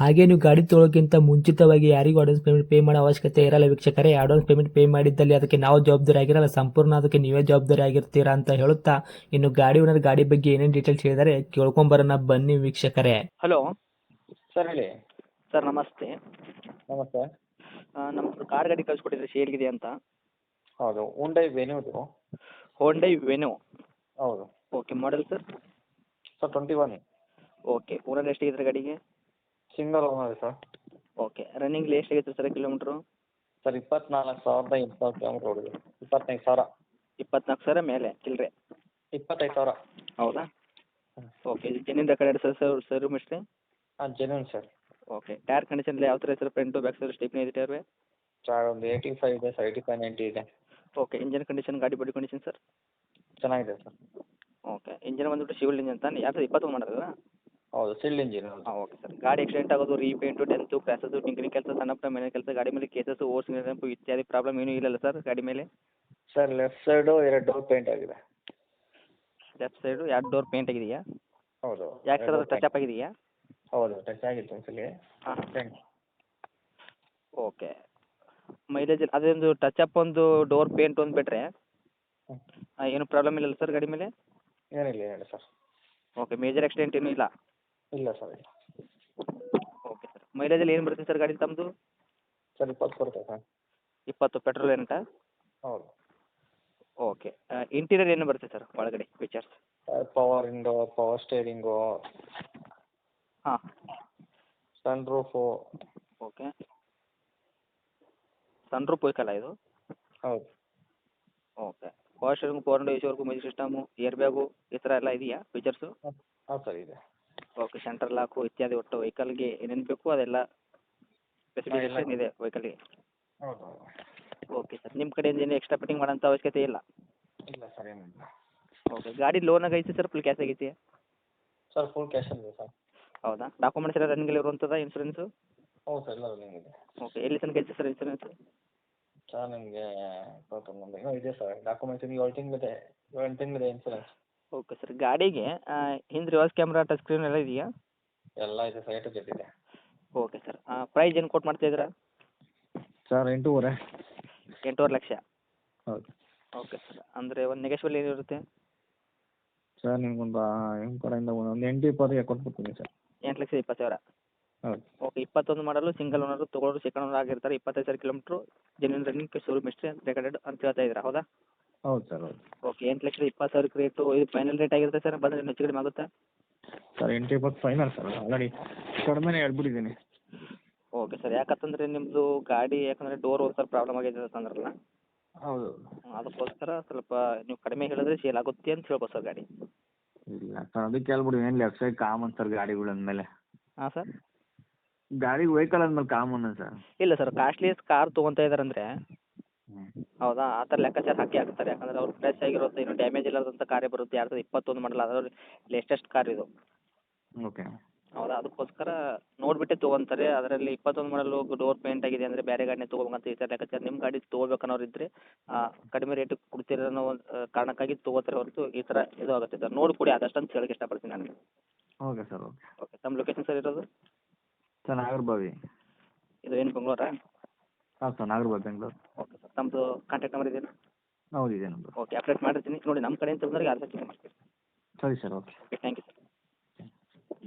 ಹಾಗೆ ನೀವು ಗಾಡಿ ತೊಳೋಕ್ಕಿಂತ ಮುಂಚಿತವಾಗಿ ಯಾರಿಗೂ ಅಡ್ವಾನ್ಸ್ ಪೇಮೆಂಟ್ ಪೇ ಮಾಡೋ ಅವಶ್ಯಕತೆ ಇರಲ್ಲ ವೀಕ್ಷಕರೇ. ಅಡ್ವಾನ್ಸ್ ಪೇಮೆಂಟ್ ಪೇ ಮಾಡಿದ್ದಲ್ಲಿ ಅದಕ್ಕೆ ನಾವು ಜವಾಬ್ದಾರಿ ಆಗಿರಲ್ಲ. ಸಂಪೂರ್ಣ ಅದಕ್ಕೆ ನೀವೇ ಜವಾಬ್ದಾರಿ ಆಗಿರ್ತೀರಾ ಅಂತ ಹೇಳುತ್ತಾ ಇನ್ನು ಗಾಡಿ ಓನರ್ ಗಾಡಿ ಬಗ್ಗೆ ಏನೇನು ಡೀಟೇಲ್ಸ್ ಹೇಳಿದರೆ ಕೇಳ್ಕೊಂಬರೋಣ ಬನ್ನಿ ವೀಕ್ಷಕರೇ. ಹಲೋ ಸರ್ ಹೇಳಿ. ಸರ್ ನಮಸ್ತೆ. ನಮಸ್ತೆ. ನಮ್ಮ ಕಾರ್ ಗಾಡಿ ಕಳಿಸ್ಕೊಟ್ಟಿದ್ರೆ ಶೇರ್ಗಿದೆ ಅಂತ. ಹೌದು. ಉಂಡೈ ವೆನ್ಯೂದು ಹೋಂಡೈ ವೆನು ಹೌದು. Okay model sir sir twenty one okay owner ಎಷ್ಟಿದ್ರೆ ಗಾಡಿಗೆ? Single owner sir. Okay running ಎಷ್ಟಾಗಿತ್ತು sir kilometre sir ಇಪ್ಪತ್ನಾಲ್ಕು ಸಾವಿರದ ಎಂಟುನೂರು ಕಿಲೋಮೀಟ್ರ್ ಹೊಡೆದು ಇಪ್ಪತ್ತೈದು ಸಾವಿರ. ಇಪ್ಪತ್ನಾಲ್ಕು ಸಾವಿರ ಮೇಲೆ ಚಿಲ್ಲರೆ ಇಪ್ಪತ್ತೈದು ಸಾವಿರ. ಹೌದಾ. Okay genuine record sir sir sir mystery ಹಾಂ genuine sir. Okay tyre condition ಯಾವ ಥರ sir front back sir stepney ಇದೆ ಟೈರ್ವೆ ಸರ್ ಒಂದು ಏಯ್ಟಿ ಫೈವ್ ಇದೆ ಸರ್ ಏಯ್ಟಿ ಫೈವ್ ನೈಂಟಿ ಇದೆ. ಓಕೆ ಇಂಜಿನ್ ಕಂಡೀಷನ್ ಗಾಡಿ ಬಾಡಿ ಕಂಡೀಷನ್ ಸರ್? ಚೆನ್ನಾಗಿದೆ ಸರ್. ಓಕೆ ಇಂಜನ್ ಬಂದ್ಬಿಟ್ಟು ಶಿವಲ್ ಇಂಜನ್ ತಾನೆ ಎರಡು ಸಾವಿರದ ಇಪ್ಪತ್ತೊಂದು ಮಾಡೋದಲ್ಲ ಹೌದು ಸಿಲ್ ಇಂಜಿನ್ ಹೌದು. ಹಾಂ ಓಕೆ ಸರ್ ಗಾಡಿ ಆಕ್ಸಿಡೆಂಟ್ ಆಗೋದು ರೀಪೇಂಟು ಡೆಂತು ಕ್ರ್ಯಾಸಸ್ಸು ಟಿಂಕರಿಂಗ್ ಕೆಲಸ ಸಣ್ಣ ಪುಟ್ಟ ಮನೆ ಕೆಲಸ ಗಾಡಿ ಮೇಲೆ ಕೇಸಸ್ಸು ಓರ್ಸ್ ನೆನಪು ಇತ್ಯಾದಿ ಪ್ರಾಬ್ಲಮ್ ಏನೂ ಇಲ್ಲಲ್ಲ ಸರ್ ಗಾಡಿ ಮೇಲೆ? ಸರ್ ಲೆಫ್ಟ್ ಸೈಡು ಎರಡು ಡೋರ್ ಪೇಂಟ್ ಆಗಿದೆ. ಲೆಫ್ಟ್ ಸೈಡು ಎರಡು ಡೋರ್ ಪೇಂಟ್ ಆಗಿದೆಯಾ? ಹೌದು ಯಾಕೆ ಸರ್ ಟಚ್ ಅಪ್ ಆಗಿದೆಯಾ? ಹೌದು ಟಚ್ ಆಗಿತ್ತು ಒಂದ್ಸಲಿ. ಹಾಂ. ಓಕೆ ಮೈಲೇಜ್ ಅದೊಂದು ಟಚ್ ಅಪ್ ಒಂದು ಡೋರ್ ಪೇಂಟ್ ಒಂದು ಬಿಟ್ಟರೆ. ಏನು ಪ್ರಾಬ್ಲಮ್ ಇಲ್ಲ ಸರ್ ಗಾಡಿ ಮೇಲೆ? ಏನಿಲ್ಲ ಏನಿಲ್ಲ ಸರ್ ಓಕೆ ಮೇಜರ್ ಆಕ್ಸಿಡೆಂಟ್ ಏನೂ ಇಲ್ಲ? ಇಲ್ಲ ಸರ್ ಇಲ್ಲ. ಓಕೆ ಸರ್ ಮೈಲೇಜಲ್ಲಿ ಏನು ಬರುತ್ತೆ ಸರ್ ಗಾಡಿ ತಮ್ಮದು ಸರ್ ಇಪ್ಪತ್ತು ಬರುತ್ತೆ ಸರ್. ಇಪ್ಪತ್ತು ಪೆಟ್ರೋಲ್ ಏನಂಟ ಹೌದು. ಓಕೆ ಇಂಟೀರಿಯರ್ ಏನು ಬರುತ್ತೆ ಸರ್ ಒಳಗಡೆ features power window power steering ಹಾಂ. Sun roof okay sun roof ವೆಹಿಕಲ್ಲ ಇದು? ಹೌದು. Okay power steering four hundred ಏಸಿವರೆಗೂ music system air bag ಈ ಥರ ಎಲ್ಲ ಇದೆಯಾ ಫೀಚರ್ಸು ಹಾಂ ಸರ್ ಇದೆ. ಓಕೆ ಸೆಂಟ್ರಲ್ ಲಾಕು ಇತ್ಯಾದಿ ಒಟ್ಟು ವೆಹಿಕಲ್ಗೆ ಏನೇನು ಬೇಕು ಅದೆಲ್ಲ ಸ್ಪೆಸಿಫಿಕೇಷನ್ ಇದೆ ವೆಹಿಕಲ್ಗೆ ಹೌದು ಓಕೆ ಸರ್ ನಿಮ್ಮ ಕಡೆಯಿಂದ ಏನು ಎಕ್ಸ್ಟ್ರಾ ಫಿಟ್ಟಿಂಗ್ ಮಾಡೋಂಥ ಅವಶ್ಯಕತೆ ಇಲ್ಲ? ಇಲ್ಲ ಸರ್ ಏನಿಲ್ಲ ಓಕೆ ಗಾಡಿ ಲೋನ್ ಐತಿ ಸರ್ ಫುಲ್ ಕ್ಯಾಶ್ ಆಗೈತಿ ಸರ್ ಫುಲ್ ಕ್ಯಾಶ್ ಇದೆ ಸರ್. ಹೌದಾ? ಡಾಕ್ಯುಮೆಂಟ್ಸ್ ಎಲ್ಲ ರನ್ನಿಂಗ್ ಇರುವಂಥದ್ದು ಇನ್ಸೂರೆನ್ಸು ಹೌದು ಸರ್ ಎಲ್ಲ ರನ್ನಿಂಗ್ ಇದೆ. ಓಕೆ ಎಲ್ಲಿ ತನಕ ಐತಿ ಸರ್ ಇನ್ಸೂರೆನ್ಸ್ ಸರ್ ನಿಮಗೆ ಇಪ್ಪತ್ತೊಂದು ಇದೆ ಸರ್ ಡಾಕ್ಯುಮೆಂಟ್ಸ್ ನಿಮಗೆ ಏಳು ತಿಂಗಳಿದೆ ಏಳು ತಿಂಗಳಿದೆ ಇನ್ಸೂರೆನ್ಸ್ ಓಕೆ ಸರ್ ಗಾಡಿಗೆ ಹಿಂದೆ ರಿವರ್ಸ್ ಕ್ಯಾಮ್ರಾ ಟಚ್ ಸ್ಕ್ರೀನ್ ಎಲ್ಲ ಇದೆಯಾ? ಎಲ್ಲ ಇದೆ ಸರ್ ಏಟು ಜೆಡ್ ಇದೆ. ಓಕೆ ಸರ್ ಪ್ರೈಸ್ ಏನು ಕೊಟ್ಟು ಮಾಡ್ತಾ ಇದ್ದೀರಾ? ಸರ್ ಎಂಟೂವರೆ. ಎಂಟೂವರೆ ಲಕ್ಷ. ಹೌದು. ಓಕೆ ಸರ್ ಅಂದರೆ ಒಂದು ನೆಗೆಶ್ವಲ್ ಏನಿರುತ್ತೆ ಸರ್ ನಿಮ್ಗೊಂದು ನಿಮ್ಮ ಕಡೆಯಿಂದ ಒಂದು ಎಂಟು ಇಪ್ಪತ್ತಿಗೆ ಕೊಟ್ಬಿಡ್ತೀನಿ ಸರ್ ಎಂಟು ಲಕ್ಷದ ಇಪ್ಪತ್ತು ಸಾವಿರ. ಹೌದು. ಓಕೆ ಇಪ್ಪತ್ತೊಂದು ಮಾಡಲು ಸಿಂಗಲ್ ಓನರು ತೊಗೊಳೋರು ಸೆಕೆಂಡ್ ಓನರ್ ಆಗಿರ್ತಾರೆ ಇಪ್ಪತ್ತೈದು ಸಾವಿರ kilometre genuine running showroom history recorded ಅಂತ ಹೇಳ್ತಾ ಇದ್ದೀರಾ ಹೌದಾ? ಹೌದು ಸರ್ ಹೌದು. ಓಕೆ ಎಂಟು ಲಕ್ಷದ ಇಪ್ಪತ್ತು ಸಾವಿರಕ್ಕೆ ರೇಟ್ ಇದು ಫೈನಲ್ ರೇಟ್ ಆಗಿರುತ್ತೆ ಸರ್? ಬಂದರೆ ಇನ್ನೂ ಹೆಚ್ಚು ಕಡಿಮೆ ಆಗುತ್ತಾ? ಸರ್ ಎಂಟು ಇಪ್ಪತ್ತು ಫೈನಲ್ ಸರ್ ಆಲ್ರೆಡಿ ಕಡಿಮೆನೇ ಹೇಳ್ಬಿಟ್ಟಿದ್ದೀನಿ. ಓಕೆ ಸರ್ ಯಾಕಂತಂದರೆ ನಿಮ್ಮದು ಗಾಡಿ ಯಾಕಂದರೆ ಡೋರ್ ಒಂದು ಸ್ವಲ್ಪ ಪ್ರಾಬ್ಲಮ್ ಆಗಿದೆ ಅಂತಂದ್ರಲ್ಲ ಹೌದು. ಅದಕ್ಕೋಸ್ಕರ ಸ್ವಲ್ಪ ನೀವು ಕಡಿಮೆ ಹೇಳಿದ್ರೆ ಸೇಲ್ ಆಗುತ್ತೆ ಅಂತ ಹೇಳ್ಬೋದು ಸರ್ ಗಾಡಿ. ಇಲ್ಲ ಸರ್ ಅದಕ್ಕೆ ಹೇಳ್ಬಿಡಿ ಏನು ಲೆಫ್ಟ್ ಸೈಡ್ ಕಾಮನ್ ಸರ್ ಗಾಡಿಗಳು ಅಂದಮೇಲೆ. ಹಾಂ ಸರ್? ಗಾಡಿ ವೆಹಿಕಲ್ ಅಂದ್ಮೇಲೆ ಕಾಮನ್ ಸರ್. ಇಲ್ಲ ಸರ್ ಕಾಸ್ಟ್ಲಿಯಸ್ ಕಾರ್ ತೊಗೊತಾ ಇದ್ದಾರೆ ಅಂದರೆ ಹೌದಾ? ಆ ಥರ ಲೆಕ್ಕಾಚಾರ ಹಾಕಿ ಹಾಕ್ತಾರೆ. ಯಾಕಂದ್ರೆ ಅವ್ರು ಫ್ರೆಶ್ ಆಗಿರೋದು ಇನ್ನೂ ಡ್ಯಾಮೇಜ್ ಇಲ್ಲದಂಥ ಕಾರೇ ಬರುತ್ತೆ. ಎರಡು ಸಾವಿರದ ಇಪ್ಪತ್ತೊಂದು ಮಾಡಲ್ಲ ಅದ್ರ ಲೇಟೆಸ್ಟ್ ಕಾರ್ ಇದು. ಓಕೆ ಹೌದಾ? ಅದಕ್ಕೋಸ್ಕರ ನೋಡಿಬಿಟ್ಟೆ ತೊಗೊಂತಾರೆ. ಅದರಲ್ಲಿ ಇಪ್ಪತ್ತೊಂದು ಮಾಡಲು ಡೋರ್ ಪೇಂಟ್ ಆಗಿದೆ ಅಂದರೆ ಬೇರೆ ಗಾಡಿನೇ ತೊಗೋಬೇಕಂತ ಈ ಥರ ಲೆಕ್ಕಾಚಾರ. ನಿಮ್ಮ ಗಾಡಿ ತೊಗೋಬೇಕನ್ನೋರು ಇದ್ದರೆ ಕಡಿಮೆ ರೇಟಿಗೆ ಕೊಡ್ತೀರ ಅನ್ನೋ ಒಂದು ಕಾರಣಕ್ಕಾಗಿ ತೊಗೋತಾರೆ ಹೊರತು ಈ ಥರ ಇದು ಆಗುತ್ತೆ. ಸರ್ ನೋಡಿ ಕೊಡಿ ಆದಷ್ಟು ಅಂತ ಹೇಳಕ್ಕೆ ಇಷ್ಟಪಡ್ತೀನಿ ನಾನು. ಓಕೆ ಸರ್ ಓಕೆ ಓಕೆ ತಮ್ಮ ಲೊಕೇಶನ್ ಸರ್ ಇರೋದು? ಸರ್ ನಾಗರಬಾವಿ. ಇದು ಏನು ಬೆಂಗಳೂರಾ? ಹಾಂ ಸರ್ ನಾಗರಬಾದ್ ಬೆಂಗಳೂರು. ಓಕೆ ಸರ್ ತಮ್ಮದು ಕಾಂಟ್ಯಾಕ್ಟ್ ನಂಬರ್ ಇದೆಯಾ? ಹೌದು ಇದೆ ನಮ್ಮದು ಓಕೆ ಅಪ್ಡೇಟ್ ಮಾಡಿರ್ತೀನಿ ನೋಡಿ ನಮ್ಮ ಕಡೆಯಿಂದ ಬಂದರೆ ಯಾರು ಮಾಡ್ತೀವಿ ಸರಿ. Sir okay. Okay thank you sir